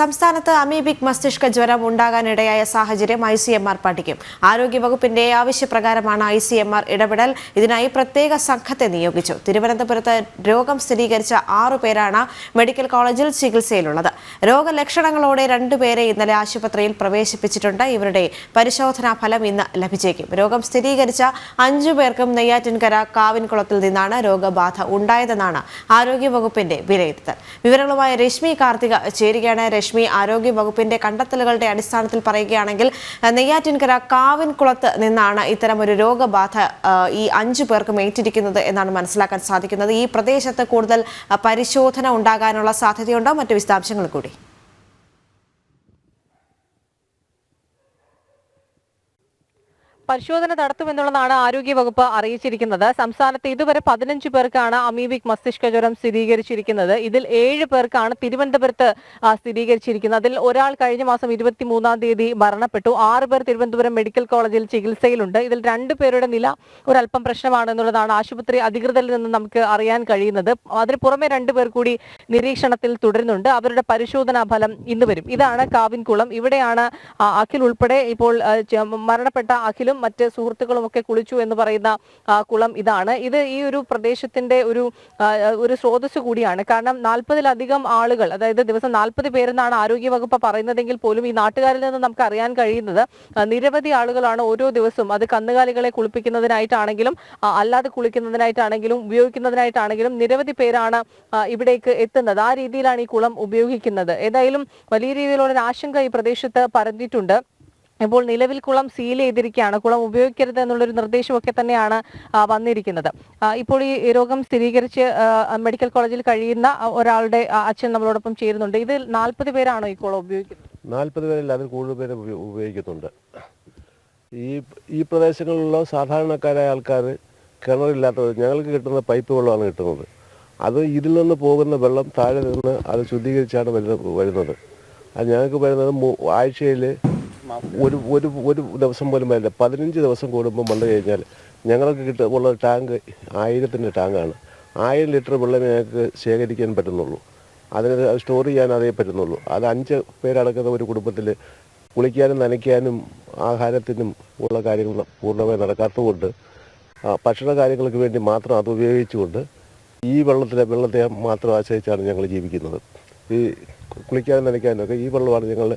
സംസ്ഥാനത്ത് അമീബിക് മസ്തിഷ്ക ജ്വരം ഉണ്ടാകാനിടയായ സാഹചര്യം ഐ സി എം ആർ പഠിക്കും. ആരോഗ്യവകുപ്പിന്റെ ആവശ്യപ്രകാരമാണ് ഐ സി എം ആർ ഇടപെടൽ. ഇതിനായി പ്രത്യേക സംഘത്തെ നിയോഗിച്ചു. തിരുവനന്തപുരത്ത് രോഗം സ്ഥിരീകരിച്ച ആറു പേരാണ് മെഡിക്കൽ കോളേജിൽ ചികിത്സയിലുള്ളത്. രോഗലക്ഷണങ്ങളോടെ രണ്ടുപേരെ ഇന്നലെ ആശുപത്രിയിൽ പ്രവേശിപ്പിച്ചിട്ടുണ്ട്. ഇവരുടെ പരിശോധനാ ഫലം ഇന്ന് ലഭിച്ചേക്കും. രോഗം സ്ഥിരീകരിച്ച അഞ്ചു പേർക്കും നെയ്യാറ്റിൻകര കാവിൻകുളത്തിൽ നിന്നാണ് രോഗബാധ ഉണ്ടായതെന്നാണ് ആരോഗ്യവകുപ്പിന്റെ വിലയിരുത്തൽ. വിവരങ്ങളുമായി രശ്മി കാർത്തിക ചേരുകയാണ്. രശ്മി ആരോഗ്യവകുപ്പിന്റെ കണ്ടെത്തലുകളുടെ അടിസ്ഥാനത്തിൽ പറയുകയാണെങ്കിൽ നെയ്യാറ്റിൻകര കാവിൻകുളത്ത് നിന്നാണ് ഇത്തരം ഒരു രോഗബാധ ഈ അഞ്ചു പേർക്കും ഏറ്റിരിക്കുന്നത് എന്നാണ് മനസ്സിലാക്കാൻ സാധിക്കുന്നത്. ഈ പ്രദേശത്ത് കൂടുതൽ പരിശോധന ഉണ്ടാകാനുള്ള സാധ്യതയുണ്ടോ? മറ്റു വിശദാംശങ്ങൾ കൂടി. പരിശോധന നടത്തുമെന്നുള്ളതാണ് ആരോഗ്യവകുപ്പ് അറിയിച്ചിരിക്കുന്നത്. സംസ്ഥാനത്ത് ഇതുവരെ പതിനഞ്ച് പേർക്കാണ് അമീബിക് മസ്തിഷ്ക ജ്വരം സ്ഥിരീകരിച്ചിരിക്കുന്നത്. ഇതിൽ ഏഴ് പേർക്കാണ് തിരുവനന്തപുരത്ത് സ്ഥിരീകരിച്ചിരിക്കുന്നത്. അതിൽ ഒരാൾ കഴിഞ്ഞ മാസം ഇരുപത്തി മൂന്നാം തീയതി മരണപ്പെട്ടു. ആറ് പേർ തിരുവനന്തപുരം മെഡിക്കൽ കോളേജിൽ ചികിത്സയിലുണ്ട്. ഇതിൽ രണ്ടു പേരുടെ നില ഒരല്പം പ്രശ്നമാണെന്നുള്ളതാണ് ആശുപത്രി അധികൃതരിൽ നിന്ന് നമുക്ക് അറിയാൻ കഴിയുന്നത്. അതിന് പുറമെ രണ്ടു പേർ കൂടി നിരീക്ഷണത്തിൽ തുടരുന്നുണ്ട്. അവരുടെ പരിശോധനാ ഫലം ഇന്ന് വരും. ഇതാണ് കാവിൻകുളം. ഇവിടെയാണ് അഖിൽ ഉൾപ്പെടെ ഇപ്പോൾ മരണപ്പെട്ട അഖിലും മറ്റ് സുഹൃത്തുക്കളും ഒക്കെ കുളിച്ചു എന്ന് പറയുന്ന കുളം ഇതാണ്. ഇത് ഈ ഒരു പ്രദേശത്തിന്റെ ഒരു ഒരു സ്രോതസ് കൂടിയാണ്. കാരണം നാൽപ്പതിലധികം ആളുകൾ അതായത് ദിവസം നാൽപ്പത് പേരെന്നാണ് ആരോഗ്യവകുപ്പ് പറയുന്നതെങ്കിൽ പോലും ഈ നാട്ടുകാരിൽ നിന്ന് നമുക്ക് അറിയാൻ കഴിയുന്നത് നിരവധി ആളുകളാണ് ഓരോ ദിവസവും അത് കന്നുകാലികളെ കുളിപ്പിക്കുന്നതിനായിട്ടാണെങ്കിലും അല്ലാതെ കുളിക്കുന്നതിനായിട്ടാണെങ്കിലും ഉപയോഗിക്കുന്നതിനായിട്ടാണെങ്കിലും നിരവധി പേരാണ് ഇവിടേക്ക് എത്തുന്നത്. ആ രീതിയിലാണ് ഈ കുളം ഉപയോഗിക്കുന്നത്. ഏതായാലും വലിയ രീതിയിലുള്ള ഒരു ആശങ്ക ഈ പ്രദേശത്ത് പരന്നിട്ടുണ്ട്. ഇപ്പോൾ നിലവിൽ കുളം സീൽ ചെയ്തിരിക്കുകയാണ്. കുളം ഉപയോഗിക്കരുത് എന്നുള്ളൊരു നിർദ്ദേശമൊക്കെ തന്നെയാണ് വന്നിരിക്കുന്നത്. ഇപ്പോൾ ഈ രോഗം സ്ഥിരീകരിച്ച് മെഡിക്കൽ കോളേജിൽ കഴിയുന്ന ഒരാളുടെ അച്ഛൻ നമ്മളോടൊപ്പം ചേരുന്നുണ്ട്. ഇത് നാൽപ്പത് പേരാണോ ഈ കുളം ഉപയോഗിക്കുന്നത്? നാൽപ്പത് പേരല്ല അതിൽ കൂടുതൽ പേര് ഉപയോഗിക്കുന്നുണ്ട്. ഈ ഈ പ്രദേശങ്ങളിലുള്ള സാധാരണക്കാരായ ആൾക്കാർ കിണറില്ലാത്തത് ഞങ്ങൾക്ക് കിട്ടുന്ന പൈപ്പ് വെള്ളമാണ് കിട്ടുന്നത്. അത് ഇതിൽ നിന്ന് പോകുന്ന വെള്ളം താഴെ നിന്ന് അത് ശുദ്ധീകരിച്ചാണ് വരുന്നത്. അത് ഞങ്ങൾക്ക് വരുന്നത് ആഴ്ചയിൽ ഒരു ഒരു ഒരു ദിവസം പോലും വരില്ല. പതിനഞ്ച് ദിവസം കൂടുമ്പോൾ വെള്ളം കഴിഞ്ഞാൽ ഞങ്ങൾക്ക് കിട്ട ഉള്ള ടാങ്ക് ആയിരത്തിന്റെ ടാങ്കാണ്. ആയിരം ലിറ്റർ വെള്ളം ഞങ്ങൾക്ക് ശേഖരിക്കാൻ പറ്റുന്നുള്ളൂ. അതിന് സ്റ്റോർ ചെയ്യാൻ അതേ പറ്റുന്നുള്ളൂ. അത് അഞ്ച് പേരടക്കുന്ന ഒരു കുടുംബത്തിൽ കുളിക്കാനും നനയ്ക്കാനും ആഹാരത്തിനും ഉള്ള കാര്യങ്ങൾ പൂർണമായി നടക്കാത്തതുകൊണ്ട് ഭക്ഷണ കാര്യങ്ങൾക്ക് വേണ്ടി മാത്രം അത് ഉപയോഗിച്ചുകൊണ്ട് ഈ വെള്ളത്തിലെ വെള്ളത്തെ മാത്രം ആശ്രയിച്ചാണ് ഞങ്ങൾ ജീവിക്കുന്നത്. ഈ കുളിക്കാനും നനയ്ക്കാനും ഒക്കെ ഈ വെള്ളമാണ് ഞങ്ങൾ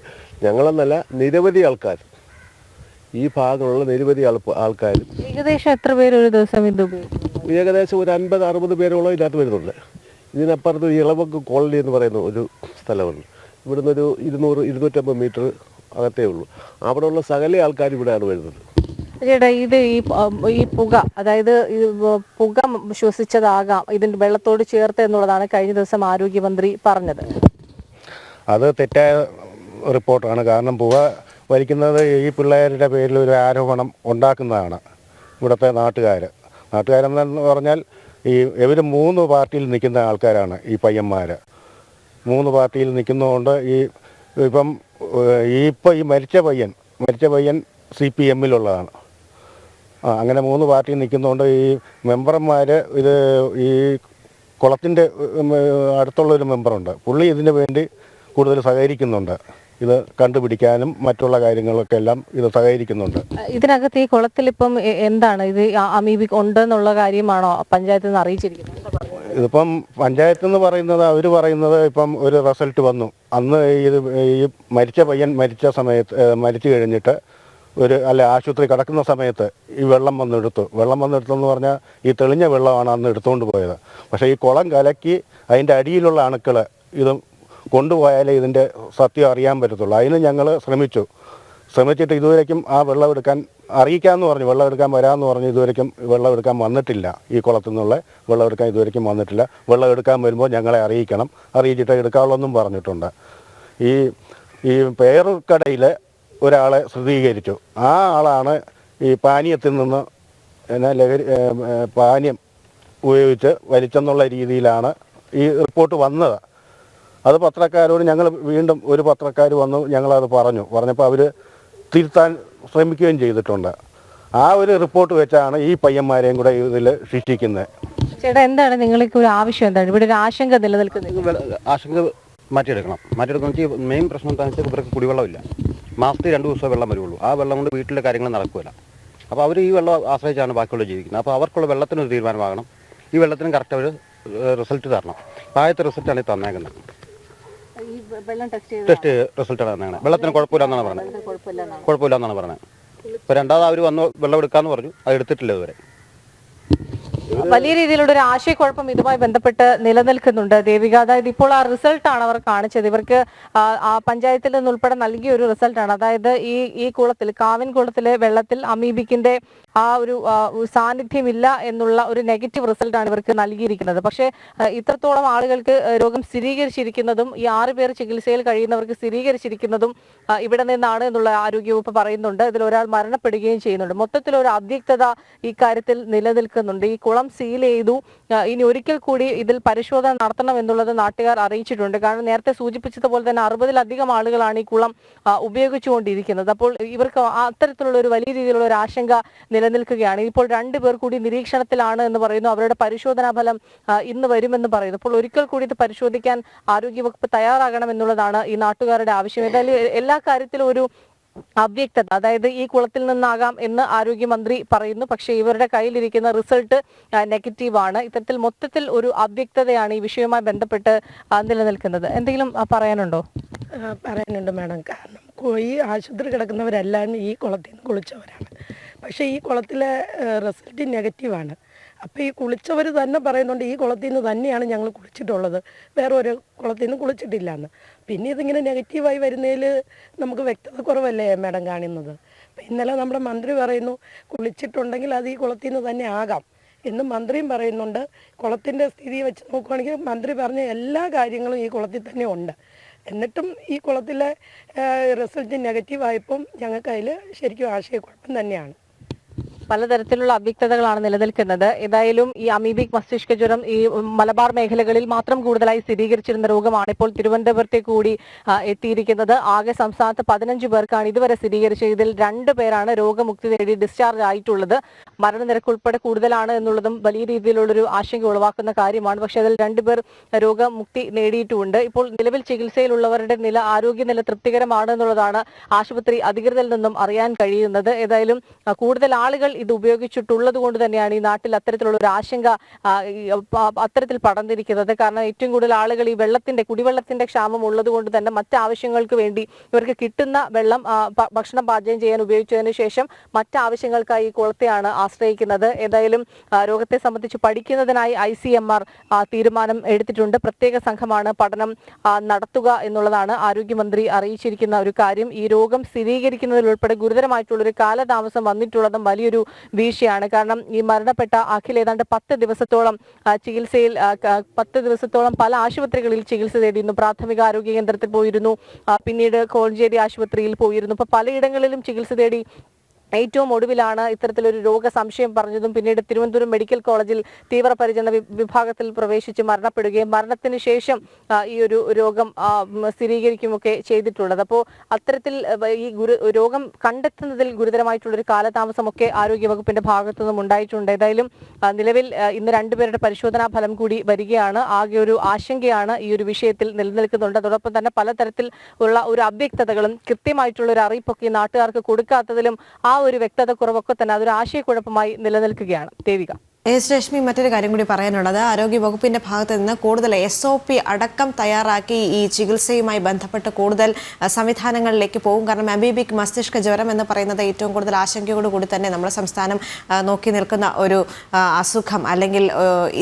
ഞങ്ങളെന്നല്ല നിരവധി ആൾക്കാർ. ഈ ഭാഗങ്ങളുള്ള നിരവധി ആൾ ആൾക്കാർ ഏകദേശം എത്ര പേര് ഒരു ദിവസം ഇത് ഏകദേശം ഒരു അൻപത് അറുപത് പേരോളം ഇതിനകത്ത് വരുന്നുണ്ട്. ഇതിനപ്പുറത്ത് ഇളവക്ക് കോളനി എന്ന് പറയുന്ന ഒരു സ്ഥലമുണ്ട്. ഇവിടുന്ന് ഒരു ഇരുന്നൂറ് ഇരുന്നൂറ്റമ്പത് മീറ്റർ അകത്തേ ഉള്ളൂ. അവിടെയുള്ള സകല ആൾക്കാർ ഇവിടെയാണ് വരുന്നത്. ചേട്ടാ ഇത് ഈ ഈ പുക അതായത് പുക ശ്വസിച്ചതാകാം ഇതിന്റെ വെള്ളത്തോട് ചേർത്ത് എന്നുള്ളതാണ് കഴിഞ്ഞ ദിവസം ആരോഗ്യമന്ത്രി പറഞ്ഞത്. അത് തെറ്റായ റിപ്പോർട്ടാണ്. കാരണം പുക വലിക്കുന്നത് ഈ പിള്ളേരുടെ പേരിൽ ഒരു ആരോപണം ഉണ്ടാക്കുന്നതാണ് ഇവിടുത്തെ നാട്ടുകാർ നാട്ടുകാരെന്ന് പറഞ്ഞാൽ ഈ ഇവർ മൂന്ന് പാർട്ടിയിൽ നിൽക്കുന്ന ആൾക്കാരാണ് ഈ പയ്യന്മാർ മൂന്ന് പാർട്ടിയിൽ നിൽക്കുന്നതുകൊണ്ട് ഈ ഇപ്പം ഈ ഇപ്പം ഈ മരിച്ച പയ്യൻ മരിച്ച പയ്യൻ സി പി എമ്മിലുള്ളതാണ്. ആ അങ്ങനെ മൂന്ന് പാർട്ടി നിൽക്കുന്നതുകൊണ്ട് ഈ മെമ്പർമാർ ഇത് ഈ കുളത്തിന്റെ അടുത്തുള്ളൊരു മെമ്പറുണ്ട്. പുള്ളി ഇതിന് വേണ്ടി കൂടുതൽ സഹകരിക്കുന്നുണ്ട്. ഇത് കണ്ടുപിടിക്കാനും മറ്റുള്ള കാര്യങ്ങളൊക്കെ എല്ലാം ഇത് സഹകരിക്കുന്നുണ്ട്. ഇതിനകത്ത് ഈ കുളത്തിൽ ഇപ്പം എന്താണ്? ഇത് അമീബി അമീബിക് ഉണ്ടെന്നുള്ള കാര്യമാണോ പഞ്ചായത്തിൽ നിന്ന് അറിയിച്ചിരിക്കുന്നത്? ഇതിപ്പം പഞ്ചായത്ത് എന്ന് പറയുന്നത് അവർ പറയുന്നത് ഇപ്പം ഒരു റിസൾട്ട് വന്നു. അന്ന് ഇത് ഈ മരിച്ച പയ്യൻ മരിച്ച സമയത്ത് മരിച്ചു കഴിഞ്ഞിട്ട് ഒരു അല്ല ആശുപത്രി കിടക്കുന്ന സമയത്ത് ഈ വെള്ളം വന്നെടുത്തു. വെള്ളം വന്നെടുത്തെന്ന് പറഞ്ഞാൽ ഈ തെളിഞ്ഞ വെള്ളമാണ് അന്ന് എടുത്തുകൊണ്ട് പോയത്. പക്ഷേ ഈ കുളം കലക്കി അതിന്റെ അടിയിലുള്ള അണുക്കൾ ഇത് കൊണ്ടുപോയാലേ ഇതിന്റെ സത്യം അറിയാൻ പറ്റത്തുള്ളൂ. അതിന് ഞങ്ങൾ ശ്രമിച്ചു. ശ്രമിച്ചിട്ട് ഇതുവരേക്കും ആ വെള്ളം എടുക്കാൻ അറിയിക്കാമെന്ന് പറഞ്ഞു. വെള്ളം എടുക്കാൻ വരാമെന്ന് പറഞ്ഞു. ഇതുവരേക്കും വെള്ളം എടുക്കാൻ വന്നിട്ടില്ല. ഈ കുളത്തിൽ നിന്നുള്ള വെള്ളം എടുക്കാൻ ഇതുവരേക്കും വന്നിട്ടില്ല. വെള്ളം എടുക്കാൻ വരുമ്പോൾ ഞങ്ങളെ അറിയിക്കണം. അറിയിച്ചിട്ട് എടുക്കാവുള്ളെന്നും പറഞ്ഞിട്ടുണ്ട്. ഈ ഈ പേറുകടയിൽ ഒരാളെ സ്ഥിരീകരിച്ചു. ആ ആളാണ് ഈ പാനീയത്തിൽ നിന്ന് എന്നാ ലഹരി പാനീയം ഉപയോഗിച്ച് വലിച്ചെന്നുള്ള രീതിയിലാണ് ഈ റിപ്പോർട്ട് വന്നത്. അത് പത്രക്കാരോട് ഞങ്ങൾ വീണ്ടും ഒരു പത്രക്കാർ വന്നു ഞങ്ങളത് പറഞ്ഞു. പറഞ്ഞപ്പോൾ അവർ തിരുത്താൻ ശ്രമിക്കുകയും ചെയ്തിട്ടുണ്ട്. ആ ഒരു റിപ്പോർട്ട് വെച്ചാണ് ഈ പയ്യന്മാരെയും കൂടെ ഇതിൽ ശിക്ഷിക്കുന്നത്. ചേട്ടാ എന്താണ് നിങ്ങൾക്ക് ഒരു ആവശ്യം? എന്താണ്? ഇവിടെ ഒരു ആശങ്ക നിലനിൽക്കുന്നത് ആശങ്ക മാറ്റിയെടുക്കണം. മാറ്റിയെടുക്കണം വെച്ചാൽ മെയിൻ പ്രശ്നം എന്താണെന്ന് വെച്ചാൽ ഇവർക്ക് കുടിവെള്ളമില്ല. മാസത്തിൽ രണ്ട് ദിവസമേ വെള്ളം വരുള്ളൂ. ആ വെള്ളം കൊണ്ട് വീട്ടിലെ കാര്യങ്ങൾ നടക്കില്ല അപ്പോൾ അവർ ഈ വെള്ളം ആശ്രയിച്ചാണ് ബാക്കിയുള്ള ജീവിക്കുന്നത്. അപ്പോൾ അവർക്കുള്ള വെള്ളത്തിനൊരു തീരുമാനമാകണം. ഈ വെള്ളത്തിന് കറക്റ്റ് അവർ റിസൾട്ട് തരണം. അപ്പോൾ ആദ്യത്തെ റിസൾട്ടാണ് ഈ തന്നേക്കുന്നത്. വെള്ളം ടെസ്റ്റ് ടെസ്റ്റ് റിസൾട്ടാണ് തന്നേക്കുന്നത് വെള്ളത്തിന് കുഴപ്പമില്ലെന്നാണ് പറഞ്ഞത്. കുഴപ്പമില്ലെന്നാണ്. പറഞ്ഞത്. ഇപ്പോൾ രണ്ടാമത് അവർ വന്ന് വെള്ളം എടുക്കാമെന്ന് പറഞ്ഞു. അത് എടുത്തിട്ടില്ല ഇതുവരെ. വലിയ രീതിയിലുള്ള ഒരു ആശയക്കുഴപ്പം ഇതുമായി ബന്ധപ്പെട്ട് നിലനിൽക്കുന്നുണ്ട്. ദേവിക അതായത് ഇപ്പോൾ ആ റിസൾട്ടാണ് അവർ കാണിച്ചത്. ഇവർക്ക് പഞ്ചായത്തിൽ നിന്നുൾപ്പെടെ നൽകിയ ഒരു റിസൾട്ടാണ് അതായത് ഈ ഈ കുളത്തിൽ കാവിൻ കുളത്തിലെ വെള്ളത്തിൽ അമീബിക്കിന്റെ ആ ഒരു സാന്നിധ്യമില്ല എന്നുള്ള ഒരു നെഗറ്റീവ് റിസൾട്ടാണ് ഇവർക്ക് നൽകിയിരിക്കുന്നത്. പക്ഷേ ഇത്രത്തോളം ആളുകൾക്ക് രോഗം സ്ഥിരീകരിച്ചിരിക്കുന്നതും ഈ ആറ് പേർ ചികിത്സയിൽ കഴിയുന്നവർക്ക് സ്ഥിരീകരിച്ചിരിക്കുന്നതും ഇവിടെ നിന്നാണ് എന്നുള്ള ആരോഗ്യവകുപ്പ് പറയുന്നുണ്ട്. ഇതിൽ ഒരാൾ മരണപ്പെടുകയും ചെയ്യുന്നുണ്ട്. മൊത്തത്തിൽ ഒരു അവ്യക്തത ഈ കാര്യത്തിൽ നിലനിൽക്കുന്നുണ്ട്. ഈ കുളം സീൽ ചെയ്തു. ഇനി ഒരിക്കൽ കൂടി ഇതിൽ പരിശോധന നടത്തണം എന്നുള്ളത് നാട്ടുകാർ അറിയിച്ചിട്ടുണ്ട്. കാരണം നേരത്തെ സൂചിപ്പിച്ചതുപോലെ തന്നെ അറുപതിലധികം ആളുകളാണ് ഈ കുളം ഉപയോഗിച്ചുകൊണ്ടിരിക്കുന്നത്. അപ്പോൾ ഇവർക്ക് അത്തരത്തിലുള്ള ഒരു വലിയ രീതിയിലുള്ള ഒരു ആശങ്ക നിലനിൽക്കുകയാണ്. ഇപ്പോൾ രണ്ടു പേർ കൂടി നിരീക്ഷണത്തിലാണ് എന്ന് പറയുന്നു. അവരുടെ പരിശോധനാ ഫലം ഇന്ന് വരുമെന്ന് പറയുന്നു. അപ്പോൾ ഒരിക്കൽ കൂടി ഇത് പരിശോധിക്കാൻ ആരോഗ്യവകുപ്പ് തയ്യാറാകണം എന്നുള്ളതാണ് ഈ നാട്ടുകാരുടെ ആവശ്യം. ഏതായാലും എല്ലാ കാര്യത്തിലും ഒരു അവ്യക്തത അതായത് ഈ കുളത്തിൽ നിന്നാകാം എന്ന് ആരോഗ്യമന്ത്രി പറയുന്നു. പക്ഷേ ഇവരുടെ കയ്യിലിരിക്കുന്ന റിസൾട്ട് നെഗറ്റീവ് ആണ് ഇത്തരത്തിൽ മൊത്തത്തിൽ ഒരു അവ്യക്തതയാണ് ഈ വിഷയവുമായി ബന്ധപ്പെട്ട് നിലനിൽക്കുന്നത്. എന്തെങ്കിലും പറയാനുണ്ടോ? പറയാനുണ്ട് മാഡം. കാരണം ഈ ആശുപത്രി കിടക്കുന്നവരെല്ലാം ഈ കുളത്തിൽ നിന്ന് കുളിച്ചവരാണ്. പക്ഷേ ഈ കുളത്തിലെ റിസൾട്ട് നെഗറ്റീവാണ്. അപ്പോൾ ഈ കുളിച്ചവർ തന്നെ പറയുന്നുണ്ട് ഈ കുളത്തിൽ നിന്ന് തന്നെയാണ് ഞങ്ങൾ കുളിച്ചിട്ടുള്ളത്. വേറെ ഒരു കുളത്തിൽ നിന്ന് കുളിച്ചിട്ടില്ല എന്ന് പിന്നെ ഇതിങ്ങനെ നെഗറ്റീവായി വരുന്നതിൽ നമുക്ക് വ്യക്തത കുറവല്ലേ മാഡം കാണുന്നത്? അപ്പം ഇന്നലെ നമ്മുടെ മന്ത്രി പറയുന്നു കുളിച്ചിട്ടുണ്ടെങ്കിൽ അത് ഈ കുളത്തിൽ നിന്ന് തന്നെ ആകാം എന്ന് മന്ത്രിയും പറയുന്നുണ്ട്. കുളത്തിന്റെ സ്ഥിതി വെച്ച് നോക്കുകയാണെങ്കിൽ മന്ത്രി പറഞ്ഞ എല്ലാ കാര്യങ്ങളും ഈ കുളത്തിൽ തന്നെ ഉണ്ട്. എന്നിട്ടും ഈ കുളത്തിലെ റിസൾട്ട് നെഗറ്റീവ് ആയപ്പം ഞങ്ങൾക്ക് അതിൽ ശരിക്കും ആശയക്കുഴപ്പം തന്നെയാണ്. പലതരത്തിലുള്ള അവ്യക്തതകളാണ് നിലനിൽക്കുന്നത്. ഏതായാലും ഈ അമീബിക് മസ്തിഷ്ക ജ്വരം ഈ മലബാർ മേഖലകളിൽ മാത്രം കൂടുതലായി സ്ഥിരീകരിച്ചിരുന്ന രോഗമാണ് ഇപ്പോൾ തിരുവനന്തപുരത്തെ കൂടി എത്തിയിരിക്കുന്നത്. ആകെ സംസ്ഥാനത്ത് പതിനഞ്ച് പേർക്കാണ് ഇതുവരെ സ്ഥിരീകരിച്ചത്. ഇതിൽ രണ്ട് പേരാണ് രോഗമുക്തി നേടി ഡിസ്ചാർജ് ആയിട്ടുള്ളത്. മരണനിരക്ക് ഉൾപ്പെടെ കൂടുതലാണ് എന്നുള്ളതും വലിയ രീതിയിലുള്ളൊരു ആശങ്ക ഉളവാക്കുന്ന കാര്യമാണ്. പക്ഷെ അതിൽ രണ്ടുപേർ രോഗമുക്തി നേടിയിട്ടുമുണ്ട് ഇപ്പോൾ നിലവിൽ ചികിത്സയിലുള്ളവരുടെ നില ആരോഗ്യനില തൃപ്തികരമാണ് എന്നുള്ളതാണ് ആശുപത്രി അധികൃതരിൽ നിന്നും അറിയാൻ കഴിയുന്നത്. ഏതായാലും കൂടുതൽ ആളുകൾ ഇത് ഉപയോഗിച്ചിട്ടുള്ളത് കൊണ്ട് തന്നെയാണ് ഈ നാട്ടിൽ അത്തരത്തിലുള്ള ഒരു ആശങ്ക ആ, അത്തരത്തിൽ പടർന്നിരിക്കുന്നത്. കാരണം ഏറ്റവും കൂടുതൽ ആളുകൾ ഈ വെള്ളത്തിന്റെ കുടിവെള്ളത്തിന്റെ ക്ഷാമം ഉള്ളത് കൊണ്ട് തന്നെ മറ്റ് ആവശ്യങ്ങൾക്ക് വേണ്ടി ഇവർക്ക് കിട്ടുന്ന വെള്ളം ആ, ഭക്ഷണം പാചകം ചെയ്യാൻ ഉപയോഗിച്ചതിന് ശേഷം മറ്റ് ആവശ്യങ്ങൾക്കായി ഈ കുളത്തെയാണ് ആശ്രയിക്കുന്നത് ഏതായാലും എന്തായാലും രോഗത്തെ സംബന്ധിച്ച് പഠിക്കുന്നതിനായി ഐ സി എം ആർ തീരുമാനം എടുത്തിട്ടുണ്ട്. പ്രത്യേക സംഘമാണ് പഠനം നടത്തുക എന്നുള്ളതാണ് ആരോഗ്യമന്ത്രി അറിയിച്ചിരിക്കുന്ന ഒരു കാര്യം. ഈ രോഗം സ്ഥിരീകരിക്കുന്നതിൽ ഉൾപ്പെടെ ഗുരുതരമായിട്ടുള്ള ഒരു കാലതാമസം വന്നിട്ടുള്ളതും വലിയൊരു വീഴ്ചയാണ്. കാരണം ഈ മരണപ്പെട്ട അഖിൽ ഏതാണ്ട് പത്ത് ദിവസത്തോളം ചികിത്സയിൽ പത്ത് ദിവസത്തോളം പല ആശുപത്രികളിൽ ചികിത്സ തേടിയിരുന്നു. പ്രാഥമിക ആരോഗ്യ കേന്ദ്രത്തിൽ പോയിരുന്നു. പിന്നീട് കോഴഞ്ചേരി ആശുപത്രിയിൽ പോയിരുന്നു. ഇപ്പൊ പലയിടങ്ങളിലും ചികിത്സ തേടി ഏറ്റവും ഒടുവിലാണ് ഇത്തരത്തിലൊരു രോഗ സംശയം പറഞ്ഞതും പിന്നീട് തിരുവനന്തപുരം മെഡിക്കൽ കോളേജിൽ തീവ്രപരിചരണ വിഭാഗത്തിൽ പ്രവേശിച്ച് മരണപ്പെടുകയും മരണത്തിന് ശേഷം ഈ ഒരു രോഗം സ്ഥിരീകരിക്കുകയൊക്കെ ചെയ്തിട്ടുള്ളത്. അപ്പോൾ അത്തരത്തിൽ ഈ രോഗം കണ്ടെത്തുന്നതിൽ ഗുരുതരമായിട്ടുള്ളൊരു കാലതാമസമൊക്കെ ആരോഗ്യവകുപ്പിന്റെ ഭാഗത്തു നിന്നും ഉണ്ടായിട്ടുണ്ട്. ഏതായാലും നിലവിൽ ഇന്ന് രണ്ടുപേരുടെ പരിശോധനാ ഫലം കൂടി വരികയാണ്. ആകെ ഒരു ആശങ്കയാണ് ഈ ഒരു വിഷയത്തിൽ നിലനിൽക്കുന്നുണ്ട്. അതോടൊപ്പം തന്നെ പലതരത്തിൽ ഉള്ള ഒരു അവ്യക്തതകളും കൃത്യമായിട്ടുള്ള ഒരു അറിയിപ്പൊക്കെ നാട്ടുകാർക്ക് കൊടുക്കാത്തതിലും ആ ഒരു വ്യക്തത കുറവൊക്കെ തന്നെ അതൊരു ആശയക്കുഴപ്പമായി നിലനിൽക്കുകയാണ്. ദേവിക. എസ് രശ്മി മറ്റൊരു കാര്യം കൂടി പറയാനുള്ളത്. ആരോഗ്യ വകുപ്പിന്റെ ഭാഗത്ത് നിന്ന് കൂടുതൽ എസ് ഒ പി അടക്കം തയ്യാറാക്കി ഈ ചികിത്സയുമായി ബന്ധപ്പെട്ട് കൂടുതൽ സംവിധാനങ്ങളിലേക്ക് പോകും. കാരണം അമീബിക് മസ്തിഷ്ക ജ്വരം എന്ന് പറയുന്നത് ഏറ്റവും കൂടുതൽ ആശങ്കയോട് കൂടി തന്നെ നമ്മുടെ സംസ്ഥാനം നോക്കി നിൽക്കുന്ന ഒരു അസുഖം അല്ലെങ്കിൽ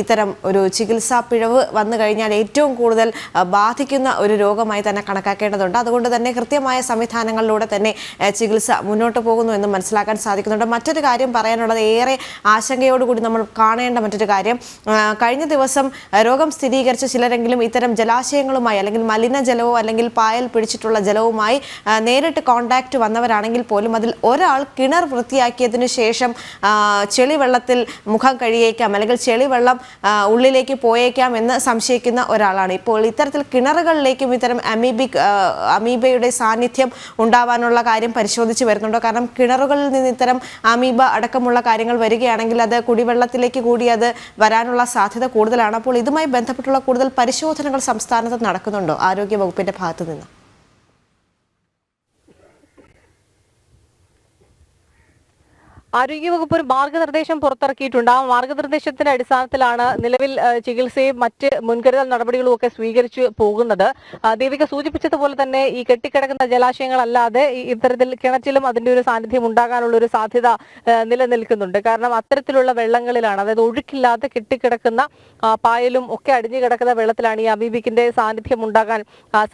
ഇത്തരം ഒരു ചികിത്സാ പിഴവ് വന്നു കഴിഞ്ഞാൽ ഏറ്റവും കൂടുതൽ ബാധിക്കുന്ന ഒരു രോഗമായി തന്നെ കണക്കാക്കേണ്ടതുണ്ട്. അതുകൊണ്ട് തന്നെ കൃത്യമായ സംവിധാനങ്ങളിലൂടെ തന്നെ ചികിത്സ മുന്നോട്ട് പോകുന്നു എന്ന് മനസ്സിലാക്കാൻ സാധിക്കുന്നുണ്ട്. മറ്റൊരു കാര്യം പറയാനുള്ളത് ഏറെ ആശങ്കയോടുകൂടി നമ്മൾ കാണേണ്ട മറ്റൊരു കാര്യം. കഴിഞ്ഞ ദിവസം രോഗം സ്ഥിരീകരിച്ച ചിലരെങ്കിലും ഇത്തരം ജലാശയങ്ങളുമായി അല്ലെങ്കിൽ മലിനജലവോ അല്ലെങ്കിൽ പായൽ പിടിച്ചിട്ടുള്ള ജലവുമായി നേരിട്ട് കോണ്ടാക്ട് വന്നവരാണെങ്കിൽ പോലും അതിൽ ഒരാൾ കിണർ വൃത്തിയാക്കിയതിനു ശേഷം ചെളിവെള്ളത്തിൽ മുഖം കഴിയേക്കാം അല്ലെങ്കിൽ ചെളിവെള്ളം ഉള്ളിലേക്ക് പോയേക്കാം എന്ന് സംശയിക്കുന്ന ഒരാളാണ്. ഇപ്പോൾ ഇത്തരത്തിൽ കിണറുകളിലേക്കും ഇത്തരം അമീബിക് അമീബയുടെ സാന്നിധ്യം ഉണ്ടാവാനുള്ള കാര്യം പരിശോധിച്ച് വരുന്നുണ്ടോ? കാരണം കിണറുകളിൽ നിന്ന് ഇത്തരം അമീബ അടക്കമുള്ള കാര്യങ്ങൾ വരികയാണെങ്കിൽ അത് കുടിവെള്ളത്തിൽ കിണറ്റിലേക്ക് കൂടി അത് വരാനുള്ള സാധ്യത കൂടുതലാണ്. അപ്പോൾ ഇതുമായി ബന്ധപ്പെട്ടുള്ള കൂടുതൽ പരിശോധനകൾ സംസ്ഥാനത്ത് നടക്കുന്നുണ്ടോ? ആരോഗ്യ വകുപ്പിന്റെ ഭാഗത്തു നിന്ന് ആരോഗ്യവകുപ്പ് ഒരു മാർഗനിർദ്ദേശം പുറത്തിറക്കിയിട്ടുണ്ട്. ആ മാർഗനിർദ്ദേശത്തിന്റെ അടിസ്ഥാനത്തിലാണ് നിലവിൽ ചികിത്സയും മറ്റ് മുൻകരുതൽ നടപടികളും ഒക്കെ സ്വീകരിച്ചു പോകുന്നത്. ദീപിക സൂചിപ്പിച്ചതുപോലെ തന്നെ ഈ കെട്ടിക്കിടക്കുന്ന ജലാശയങ്ങളല്ലാതെ ഇത്തരത്തിൽ കിണറ്റിലും അതിന്റെ ഒരു സാന്നിധ്യം ഉണ്ടാകാനുള്ള ഒരു സാധ്യത നിലനിൽക്കുന്നുണ്ട്. കാരണം അത്തരത്തിലുള്ള വെള്ളങ്ങളിലാണ് അതായത് ഒഴുക്കില്ലാതെ കെട്ടിക്കിടക്കുന്ന പായലും ഒക്കെ അടിഞ്ഞു കിടക്കുന്ന വെള്ളത്തിലാണ് ഈ അമീബിക്കിന്റെ സാന്നിധ്യം ഉണ്ടാകാൻ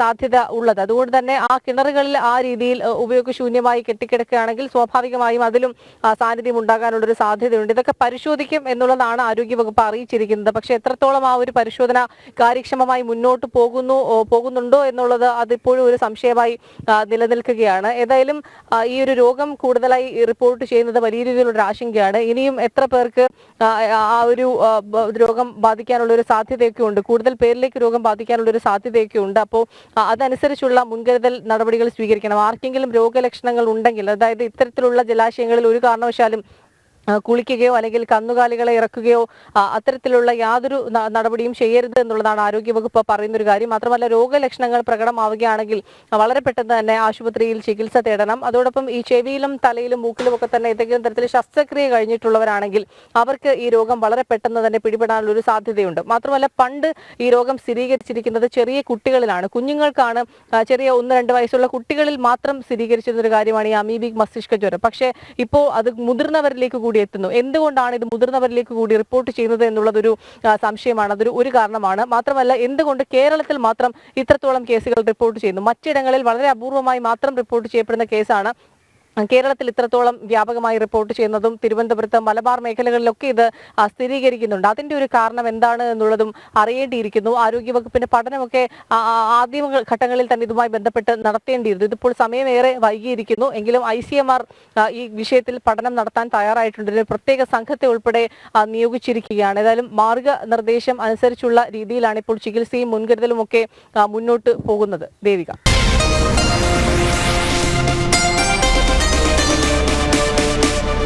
സാധ്യത ഉള്ളത്. അതുകൊണ്ട് തന്നെ ആ കിണറുകളിൽ ആ രീതിയിൽ ഉപയോഗശൂന്യമായി കെട്ടിക്കിടക്കുകയാണെങ്കിൽ സ്വാഭാവികമായും അതിലും സാന്നിധ്യം ഉണ്ടാകാനുള്ള ഒരു സാധ്യതയുണ്ട്. ഇതൊക്കെ പരിശോധിക്കും എന്നുള്ളതാണ് ആരോഗ്യവകുപ്പ് അറിയിച്ചിരിക്കുന്നത്. പക്ഷെ എത്രത്തോളം ആ ഒരു പരിശോധന കാര്യക്ഷമമായി മുന്നോട്ട് പോകുന്നു പോകുന്നുണ്ടോ എന്നുള്ളത് അതിപ്പോഴും ഒരു സംശയമായി നിലനിൽക്കുകയാണ്. ഏതായാലും ഈ ഒരു രോഗം കൂടുതലായി റിപ്പോർട്ട് ചെയ്യുന്നത് വലിയ രീതിയിലുള്ള ആശങ്കയാണ്. ഇനിയും എത്ര പേർക്ക് ആ, ഒരു രോഗം ബാധിക്കാനുള്ള ഒരു സാധ്യതയൊക്കെ ഉണ്ട്. കൂടുതൽ പേരിലേക്ക് രോഗം ബാധിക്കാനുള്ള ഒരു സാധ്യതയൊക്കെ ഉണ്ട്. അപ്പോൾ അതനുസരിച്ചുള്ള മുൻകരുതൽ നടപടികൾ സ്വീകരിക്കണം. ആർക്കെങ്കിലും രോഗലക്ഷണങ്ങൾ ഉണ്ടെങ്കിൽ അതായത് ഇത്തരത്തിലുള്ള ജലാശയങ്ങളിൽ ഒരു കാരണവശാലും കുളിക്കുകയോ അല്ലെങ്കിൽ കന്നുകാലികളെ ഇറക്കുകയോ അത്തരത്തിലുള്ള യാതൊരു നടപടിയും ചെയ്യരുത് എന്നുള്ളതാണ് ആരോഗ്യവകുപ്പ് പറയുന്ന ഒരു കാര്യം. മാത്രമല്ല രോഗലക്ഷണങ്ങൾ പ്രകടമാവുകയാണെങ്കിൽ വളരെ പെട്ടെന്ന് തന്നെ ആശുപത്രിയിൽ ചികിത്സ തേടണം. അതോടൊപ്പം ഈ ചെവിയിലും തലയിലും മൂക്കിലും ഒക്കെ തന്നെ ഏതെങ്കിലും തരത്തിൽ ശസ്ത്രക്രിയ കഴിഞ്ഞിട്ടുള്ളവരാണെങ്കിൽ അവർക്ക് ഈ രോഗം വളരെ പെട്ടെന്ന് തന്നെ പിടിപെടാനുള്ള ഒരു സാധ്യതയുണ്ട്. മാത്രമല്ല പണ്ട് ഈ രോഗം സ്ഥിരീകരിച്ചിരിക്കുന്നത് ചെറിയ കുട്ടികളിലാണ്. കുഞ്ഞുങ്ങൾക്കാണ് ചെറിയ ഒന്ന് രണ്ട് വയസ്സുള്ള കുട്ടികളിൽ മാത്രം സ്ഥിരീകരിച്ചിരുന്ന ഒരു കാര്യമാണ് ഈ അമീബിക് മസ്തിഷ്ക ജ്വരം. പക്ഷേ ഇപ്പോൾ അത് മുതിർന്നവരിലേക്ക് കൂടി എത്തുന്നു. എന്തുകൊണ്ടാണ് ഇത് മുതിർന്നവരിലേക്ക് കൂടി റിപ്പോർട്ട് ചെയ്യുന്നത് എന്നുള്ളതൊരു സംശയമാണ്. അതൊരു ഒരു കാരണമാണ്. മാത്രമല്ല എന്തുകൊണ്ട് കേരളത്തിൽ മാത്രം ഇത്രത്തോളം കേസുകൾ റിപ്പോർട്ട് ചെയ്യുന്നു? മറ്റിടങ്ങളിൽ വളരെ അപൂർവമായി മാത്രം റിപ്പോർട്ട് ചെയ്യപ്പെടുന്ന കേസാണ് കേരളത്തിൽ ഇത്രത്തോളം വ്യാപകമായി റിപ്പോർട്ട് ചെയ്യുന്നതും തിരുവനന്തപുരത്ത് മലബാർ മേഖലകളിലൊക്കെ ഇത് സ്ഥിരീകരിക്കുന്നുണ്ട്. അതിന്റെ ഒരു കാരണം എന്താണ് എന്നുള്ളതും അറിയേണ്ടിയിരിക്കുന്നു. ആരോഗ്യവകുപ്പിന്റെ പഠനമൊക്കെ ആദ്യ ഘട്ടങ്ങളിൽ തന്നെ ഇതുമായി ബന്ധപ്പെട്ട് നടത്തേണ്ടിയിരുന്നു. ഇതിപ്പോൾ സമയമേറെ വൈകിയിരിക്കുന്നു. എങ്കിലും ഐ സി എം ആർ ഈ വിഷയത്തിൽ പഠനം നടത്താൻ തയ്യാറായിട്ടുണ്ട്. ഒരു പ്രത്യേക സംഘത്തെ ഉൾപ്പെടെ നിയോഗിച്ചിരിക്കുകയാണ്. ഏതായാലും മാർഗനിർദ്ദേശം അനുസരിച്ചുള്ള രീതിയിലാണ് ഇപ്പോൾ ചികിത്സയും മുൻകരുതലും ഒക്കെ മുന്നോട്ട് പോകുന്നത്. ദേവിക.